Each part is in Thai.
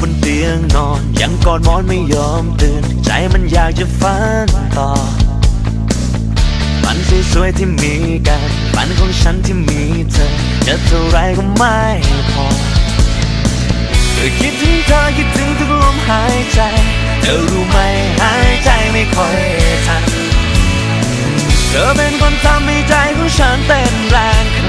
บนเตียงนอน ยังกอดหมอนไม่ยอมตื่น ใจมันอยากจะฝันต่อฝันสวยๆที่มีกันฝันของฉันที่มีเธอจะเท่าไรก็ไม่พอเธอคิดถึงเธอคิดถึงทุกลมหายใจเธอรู้ไหมหายใจไม่ค่อยทันเธอเป็นคนทำให้ใจของฉันเต้นแรง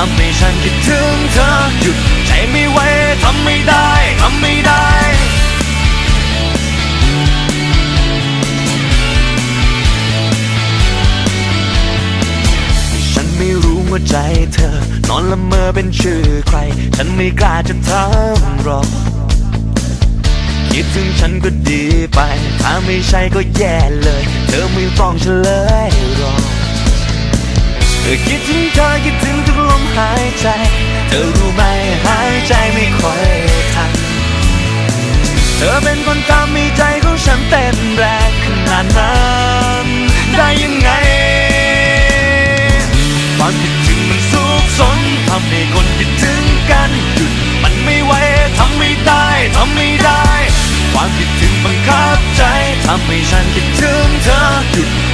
ทำให้ฉันคิดถึงเธอหยุดใจไม่ไหวทำไม่ได้ทำไม่ได้ ฉันไม่รู้ว่าใจเธอ นอนละเมอเป็นชื่อใคร ฉันไม่กล้าจะถามหรอกคิดถึงฉันก็ดีไป ถ้าไม่ใช่ก็แย่เลย เธอไม่ต้องเฉลยหรอก อคิดถึงเธอคิดถึงทุกลมหายใจ เธอรู้ไหมหายใจไม่ค่อยทัน เธอเป็นคนทำให้ใจของฉันเต้นแรงขนาดนั้นได้ยังไงความคิดถึงมันสุกสนทำให้คนคิดถึงกันหยุดมันไม่ไหวทำไม่ได้ทำไม่ได้ ความคิดถึงบังคับใจทำให้ฉันคิดถึงเธอหยุด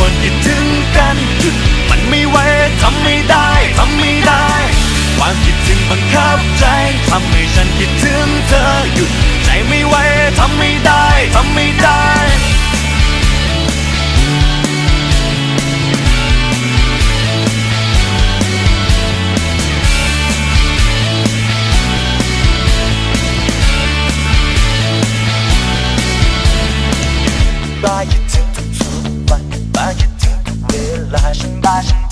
คนคิดถึงกัน มันไม่ไหวทำไม่ได้ทำไม่ได้ ความคิดถึงบังคับใจทำให้ฉันคิดถึงเธอหยุดใจไม่ไหวทำไม่ได้ทำไม่ได้ Massage.